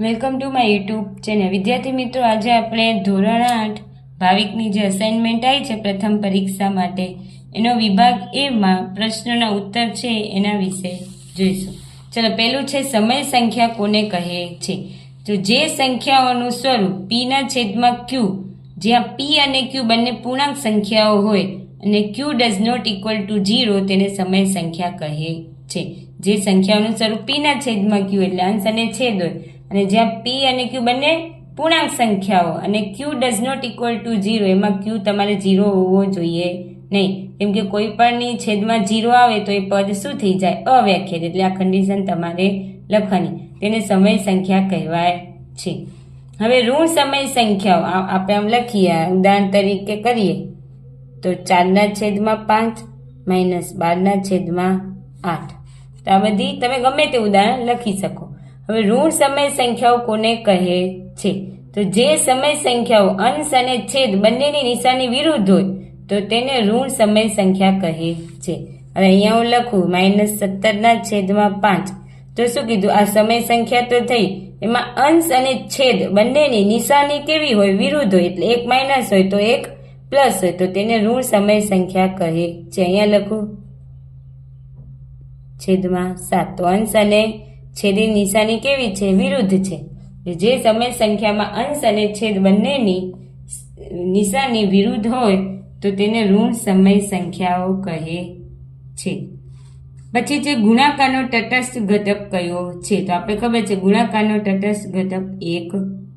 Welcome to my YouTube channel. વિદ્યાર્થી મિત્રો, આજે આપણે ધોરણ આઠ ભાવિકની જે અસાઇનમેન્ટ આવી છે પ્રથમ પરીક્ષા માટે, એનો વિભાગ એમાં પ્રશ્નોના ઉત્તર છે એના વિશે જોઈશું. ચલો પહેલું છે સમય સંખ્યા કોને કહે છે? તો જે સંખ્યાઓનું સ્વરૂપ પીના છેદમાં ક્યુ જ્યાં પી અને ક્યુ બંને પૂર્ણાંક સંખ્યાઓ હોય, અને Q does not equal to zero તેને સમય સંખ્યા કહે છે. જે સંખ્યાઓનું સ્વરૂપ પીના છેદમાં ક્યુ એટલે અંશ અને છેદ હોય. અને જ્યાં પી અને ક્યુ બંને પૂર્ણાંક સંખ્યાઓ અને Q does not equal to zero એમાં ક્યુ તમારે ઝીરો હોવો જોઈએ નહીં. કેમ કે કોઈ પણની છેદમાં ઝીરો આવે તો એ પદ શું થઈ જાય? અવ્યાખ્યાત એટલે આ કન્ડિશન તમારે લખવાની. તેને સમય સંખ્યા કહેવાય છે. હવે ઋણ સમય સંખ્યાઓ આપણે આમ લખીએ ઉદાહરણ તરીકે કરીએ. તો ચારના છેદમાં પાંચ, માઇનસ બારના છેદમાં આઠ. તો આ બધી તમે ગમે તે ઉદાહરણ લખી શકો. હવે ઋણ સમય સંખ્યાઓ કોને કહે છે? તો જે સમય સંખ્યાઓ અંશ અને છેદ બંનેની નિશાની વિરુદ્ધ હોય, તો તેને ઋણ સમય સંખ્યા કહે છે. હવે અહીંયા હું લખું, માઇનસ સત્તરના છેદમાં પાંચ. તો શું કીધું? આ સમય સંખ્યા તો થઈ. એમાં અંશ અને છેદ બંનેની નિશાની કેવી હોય? વિરુદ્ધ હોય. એટલે એક માઇનસ હોય તો એક પ્લસ હોય. તો તેને ઋણ સમય સંખ્યા કહે છે. અહીંયા લખું, છેદમાં સાત. તો અંશ અને છેદની નિશાની કેવી છે? વિરુદ્ધ છે. જે સમય સંખ્યામાં અંશ અને છેદ બંનેની નિશાની વિરુદ્ધ હોય, તો તેને ઋણ સમય સંખ્યાઓ કહે છે. પછી જે ગુણાકારનો તટસ્થ ઘટક કયો છે? તો આપણે ખબર છે ગુણાકારનો તટસ્થ ઘટક એક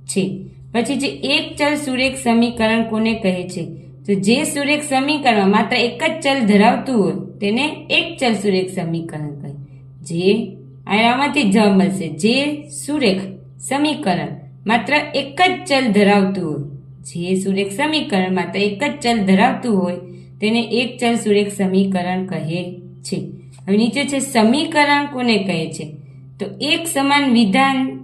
છે. પછી જે એક ચલ સુરેખ સમીકરણ કોને કહે છે? તો જે સુરેખ સમીકરણમાં માત્ર એક જ ચલ ધરાવતું હોય, તેને એક ચલ સુરેખ સમીકરણ કહે. જે આમાંથી જવાબ મળશે. જે સુરેખ સમીકરણ માત્ર એક જ ચલ ધરાવતું હોય. જે સુરેખ સમીકરણ માત્ર એક જ ચલ ધરાવતું હોય, તેને એક ચલ સુરેખ સમીકરણ કહે છે. હવે નીચે છે, સમીકરણ કોને કહે છે? તો એક સમાન વિધાન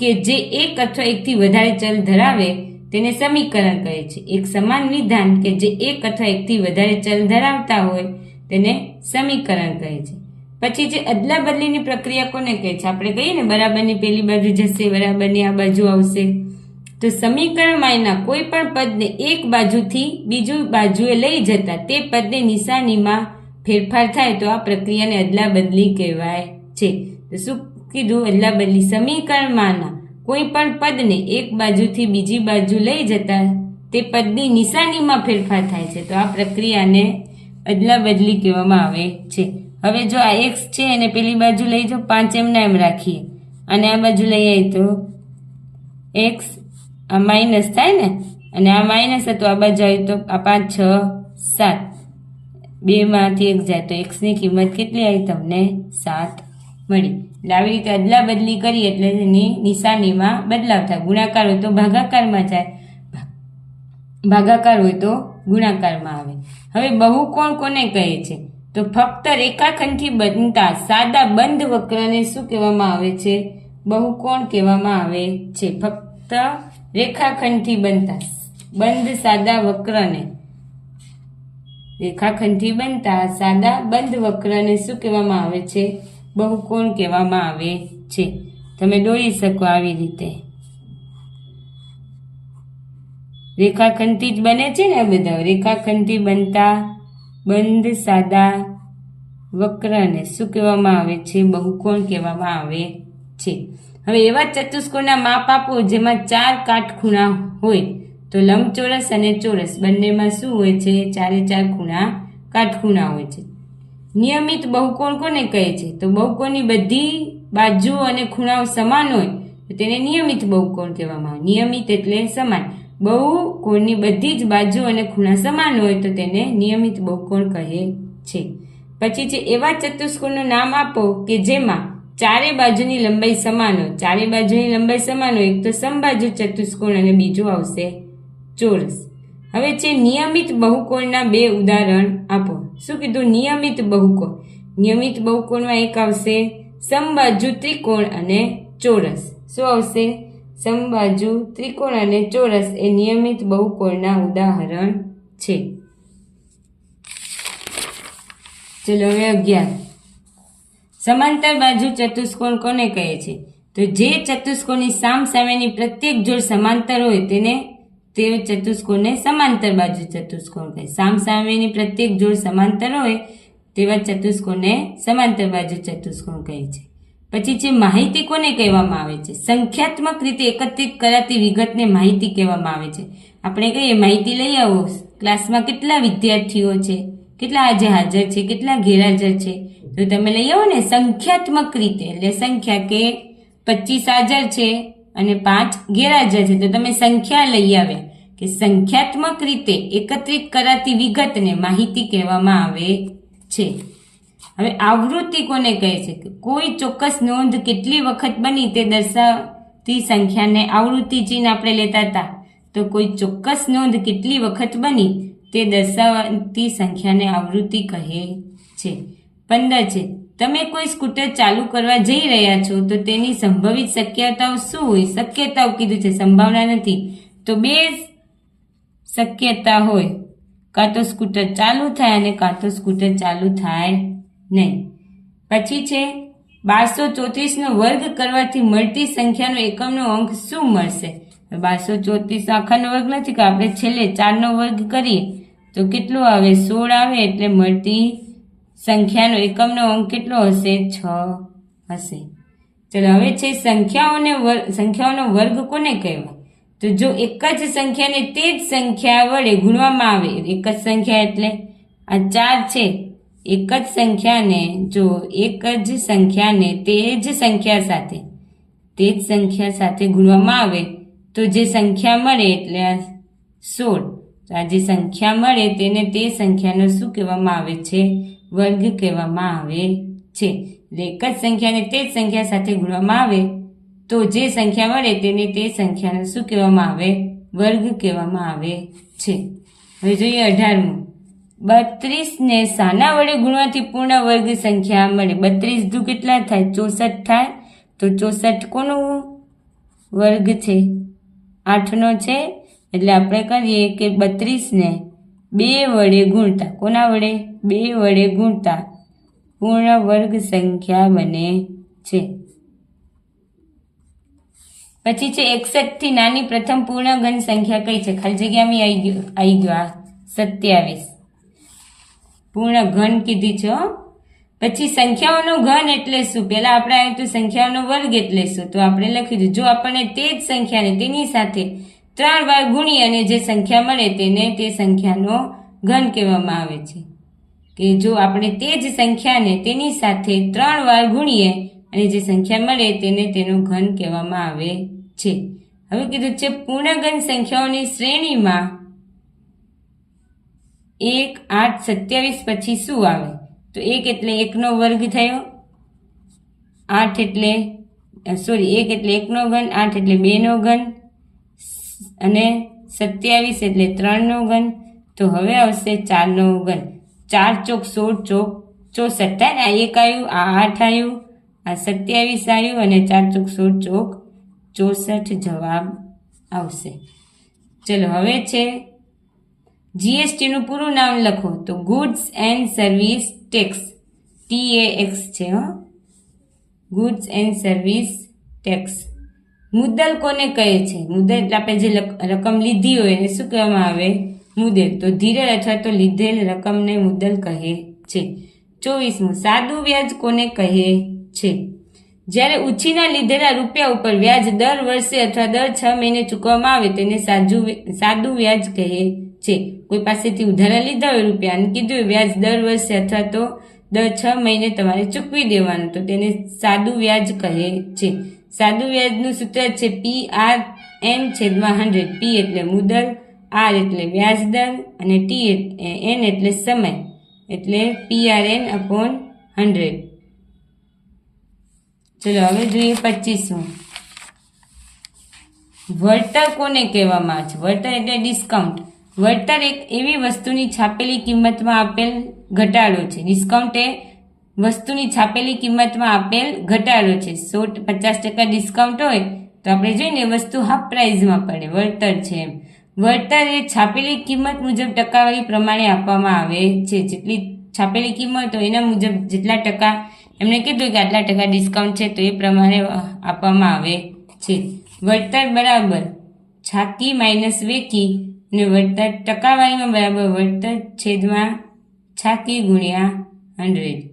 કે જે એક અથવા એકથી વધારે ચલ ધરાવે, તેને સમીકરણ કહે છે. એક સમાન વિધાન કે જે એક અથવા એકથી વધારે ચલ ધરાવતા હોય, તેને સમીકરણ કહે છે. પછી જે અદલા બદલીની પ્રક્રિયા કોને કહે છે? આપણે કહીએ ને, બરાબરની પેલી બાજુ જશે, બરાબરની આ બાજુ આવશે. તો સમીકરણમાંના કોઈ પણ પદને એક બાજુથી બીજું બાજુએ લઈ જતા તે પદની નિશાનીમાં ફેરફાર થાય તો આ પ્રક્રિયાને અદલા બદલી કહેવાય છે. તો શું કીધું? અદલા બદલી સમીકરણમાંના કોઈ પણ પદને એક બાજુથી બીજી બાજુ લઈ જતા તે પદની નિશાનીમાં ફેરફાર થાય છે. તો આ પ્રક્રિયાને અદલા બદલી કહેવામાં આવે છે. હવે જો આ એક્સ છે એને પેલી બાજુ લઈ જાઓ પાંચ એમના એમ રાખીએ. અને આ બાજુ લઈ આવી તો એક્સ આ માઇનસ થાય ને, અને આ માઇનસ હતું, આ બાજુ આવી તો આ પાંચ, છ, સાત. બેમાંથી એક જાય તો એક્સની કિંમત કેટલી આવી તમને? સાત મળી. એટલે આવી રીતે અદલા બદલી કરી એટલે એની નિશાનીમાં બદલાવ થાય. ગુણાકાર હોય તો ભાગાકારમાં જાય. ભાગાકાર હોય તો ગુણાકારમાં આવે. હવે બહુ કોણ કોને કહે છે? તો ફક્ત રેખાખંડથી બનતા સાદા બંધ વક્રને શું કહેવામાં આવે છે? બહુકોણ કહેવામાં આવે છે. ફક્ત રેખાખંડથી બનતા બંધ સાદા વક્રને. રેખાખંડથી બનતા સાદા બંધ વક્રને શું કહેવામાં આવે છે? બહુકોણ કહેવામાં આવે છે. તમે દોરી શકો આવી રીતે. રેખાખંડથી જ બને છે ને બધા? રેખાખંડથી બનતા બંધ, સાદા વક્રને શું કહેવામાં આવે છે? બહુકોણ કહેવામાં આવે છે. હવે એવા ચતુષ્કોણના માપ આપો જેમાં ચાર કાટખૂણા હોય તો લંબચોરસ અને ચોરસ બંનેમાં શું હોય છે? ચારે ચાર ખૂણા કાટખૂણા હોય છે. નિયમિત બહુકોણ કોને કહે છે? તો બહુકોણની બધી બાજુઓ અને ખૂણાઓ સમાન હોય તો તેને નિયમિત બહુકોણ કહેવામાં આવે. નિયમિત એટલે સમાન. બહુકોણની બધી જ બાજુ અને ખૂણા સમાન હોય તો તેને નિયમિત બહુકોણ કહે છે. પછી છે એવા ચતુષ્કોણનું નામ આપો કે જેમાં ચારે બાજુની લંબાઈ સમાન હોય. ચારે બાજુની લંબાઈ સમાન હોય, એક તો સમબાજુ ચતુષ્કોણ અને બીજું આવશે ચોરસ. હવે છે નિયમિત બહુકોણના બે ઉદાહરણ આપો. શું કીધું? નિયમિત બહુકોણ. નિયમિત બહુકોણમાં એક આવશે સમબાજુ ત્રિકોણ અને ચોરસ. શું આવશે? સમબાજુ ત્રિકોણ અને ચોરસ એ નિયમિત બહુકોણના ઉદાહરણ છે. ચલો હવે અગિયાર. સમાંતર બાજુ ચતુષ્કોણ કોને કહે છે? તો જે ચતુષ્કોણની સામ સામેની પ્રત્યેક જોડ સમાંતર હોય તેને તે ચતુષ્કોણને સમાંતર બાજુ ચતુષ્કોણ કહે. સામ સામેની પ્રત્યેક જોડ સમાંતર હોય તેવા ચતુષ્કોણને સમાંતર બાજુ ચતુષ્કોણ કહે છે. પછી જે માહિતી કોને કહેવામાં આવે છે? સંખ્યાત્મક રીતે એકત્રિત કરાતી વિગતને માહિતી કહેવામાં આવે છે. આપણે કહીએ, માહિતી લઈ આવો. ક્લાસમાં કેટલા વિદ્યાર્થીઓ છે? કેટલા આજે હાજર છે? કેટલા ગેરહાજર છે? તો તમે લઈ આવો ને સંખ્યાત્મક રીતે. એટલે સંખ્યા કે પચીસ હાજર છે અને પાંચ ગેરહાજર છે. તો તમે સંખ્યા લઈ આવ્યા કે સંખ્યાત્મક રીતે એકત્રિત કરાતી વિગતને માહિતી કહેવામાં આવે છે. હવે આવૃત્તિ કોને કહે છે? કે કોઈ ચોક્કસ નોંધ કેટલી વખત બની તે દર્શાવતી સંખ્યાને આવૃત્તિ ચિહ્ન આપણે લેતા હતા. તો કોઈ ચોક્કસ નોંધ કેટલી વખત બની તે દર્શાવતી સંખ્યાને આવૃત્તિ કહે છે. પંદર છે. તમે કોઈ સ્કૂટર ચાલુ કરવા જઈ રહ્યા છો તો તેની સંભવિત શક્યતાઓ શું હોય? શક્યતાઓ કીધું છે, સંભાવના નથી. તો બે શક્યતા હોય. કાં તો સ્કૂટર ચાલુ થાય અને કાં તો સ્કૂટર ચાલુ થાય. નહીં પછી છે, બારસો ચોત્રીસનો વર્ગ કરવાથી મળતી સંખ્યાનો એકમનો અંક શું મળશે? બારસો ચોત્રીસ આખાનો વર્ગ નથી કે આપણે છેલ્લે ચારનો વર્ગ કરીએ. તો કેટલું આવે? સોળ આવે, એટલે મળતી સંખ્યાનો એકમનો અંક કેટલો હશે? છ હશે. ચલો, હવે છે, સંખ્યાઓને સંખ્યાઓનો વર્ગ કોને કહેવાય તો જો એક જ સંખ્યાને તે જ સંખ્યા વડે ગુણવામાં આવે, એક જ સંખ્યા એટલે? આ ચાર છે. એક જ સંખ્યાને, જો એક જ સંખ્યાને તે જ સંખ્યા સાથે, તે જ સંખ્યા સાથે ગુણવામાં આવે, તો જે સંખ્યા મળે એટલે આ સોળ. તો આ જે સંખ્યા મળે તેને તે સંખ્યાનો શું કહેવામાં આવે છે? વર્ગ કહેવામાં આવે છે. એટલે એક જ સંખ્યાને તે જ સંખ્યા સાથે ગુણવામાં આવે, તો જે સંખ્યા મળે તેને તે સંખ્યાને શું કહેવામાં આવે? વર્ગ કહેવામાં આવે છે. હવે જોઈએ અઢારમું. બત્રીસને સાના વડે ગુણવાથી પૂર્ણ વર્ગ સંખ્યા મળે. બત્રીસ દુ કેટલા થાય? ચોસઠ થાય. તો ચોસઠ કોનો વર્ગ છે? આઠનો છે. એટલે આપણે કરીએ કે બત્રીસને બે વડે ગુણતા. કોના વડે? બે વડે ગુણતા. પૂર્ણ વર્ગ સંખ્યા બને છે. પછી છે એકસઠથી નાની પ્રથમ પૂર્ણઘન સંખ્યા કઈ છે? ખાલી જગ્યામાં આવી ગયો આવી ગયો આ સત્યાવીસ. પૂર્ણ ઘન કીધી છે. પછી સંખ્યાઓનો ઘન એટલે શું? પહેલાં આપણે આવ્યું હતું સંખ્યાઓનો વર્ગ એટલે શું? તો આપણે લખી દીધું જો આપણને તે જ સંખ્યાને તેની સાથે ત્રણ વાર ગુણી અને જે સંખ્યા મળે તેને તે સંખ્યાનો ઘન કહેવામાં આવે છે. કે જો આપણે તે જ સંખ્યાને તેની સાથે ત્રણ વાર ગુણીએ અને જે સંખ્યા મળે તેને તેનો ઘન કહેવામાં આવે છે. હવે કીધું છે પૂર્ણઘન સંખ્યાઓની શ્રેણીમાં એક આઠ સત્યાવીસ પછી શું આવે? તો એક એટલે એકનો વર્ગ થયો. આઠ એટલે સોરી એક એટલે એકનો ઘન, આઠ એટલે બેનો ઘન, અને સત્યાવીસ એટલે ત્રણનો ઘન. તો હવે આવશે ચારનો ઘન. ચાર ચોક સોળ ચોક ચોસઠ. થાય આ એક આવ્યું, આ આઠ આવ્યું, આ સત્યાવીસ આવ્યું, અને ચાર ચોક સોળ ચોક ચોસઠ જવાબ આવશે. ચલો, હવે છે જીએસટીનું પૂરું નામ લખો તો goods and service tax T A X છે, હો. ગુડ્સ એન્ડ સર્વિસ ટેક્સ મુદ્દલ કોને કહે છે? મુદ્દલ એટલે આપણે જે રકમ લીધી હોય એને શું કહેવામાં આવે? મુદ્દલ. તો ધીરેલ અથવા તો લીધેલ રકમને મુદ્દલ કહે છે. ચોવીસમું, સાદું વ્યાજ કોને કહે છે? જ્યારે ઉછીના લીધેલા રૂપિયા ઉપર વ્યાજ દર વર્ષે અથવા દર છ મહિને ચૂકવવામાં આવે, તેને સાજુ સાદું વ્યાજ કહે છે. કોઈ પાસેથી ઉધારા લીધા હોય રૂપિયા કીધું હોય, વ્યાજ દર વર્ષે અથવા તો દર છ મહિને તમારે ચૂકવી દેવાનું. તો તેને સાદું વ્યાજ કહે છે. સાદું વ્યાજનું સૂત્ર છે પી આર એન છેદમાં હંડ્રેડ પી એટલે મુદલ આર એટલે વ્યાજ દર અને ટી એન એટલે સમય. એટલે P R N upon hundred ચલો, હવે જોઈએ પચીસમું. વળતર કોને કહેવામાં આવે છે. વળતર એટલે ડિસ્કાઉન્ટ વળતર એક એવી વસ્તુની છાપેલી કિંમતમાં આપેલ ઘટાડો છે. ડિસ્કાઉન્ટ એ વસ્તુની છાપેલી કિંમતમાં આપેલ ઘટાડો છે. સો પચાસ ટકા ડિસ્કાઉન્ટ હોય તો આપણે જોઈએ વસ્તુ હાફ પ્રાઇઝમાં પડે. વળતર છે એમ. વળતર એ છાપેલી કિંમત મુજબ ટકાવારી પ્રમાણે આપવામાં આવે છે. જેટલી છાપેલી કિંમત હોય એના મુજબ જેટલા ટકા એમને કીધું કે આટલા ટકા ડિસ્કાઉન્ટ છે તો એ પ્રમાણે આપવામાં આવે છે. વળતર બરાબર છાકી માઇનસ વેકી અને વળતર ટકાવારીમાં બરાબર વળતર છેદમાં છાકી ગુણ્યા હંડ્રેડ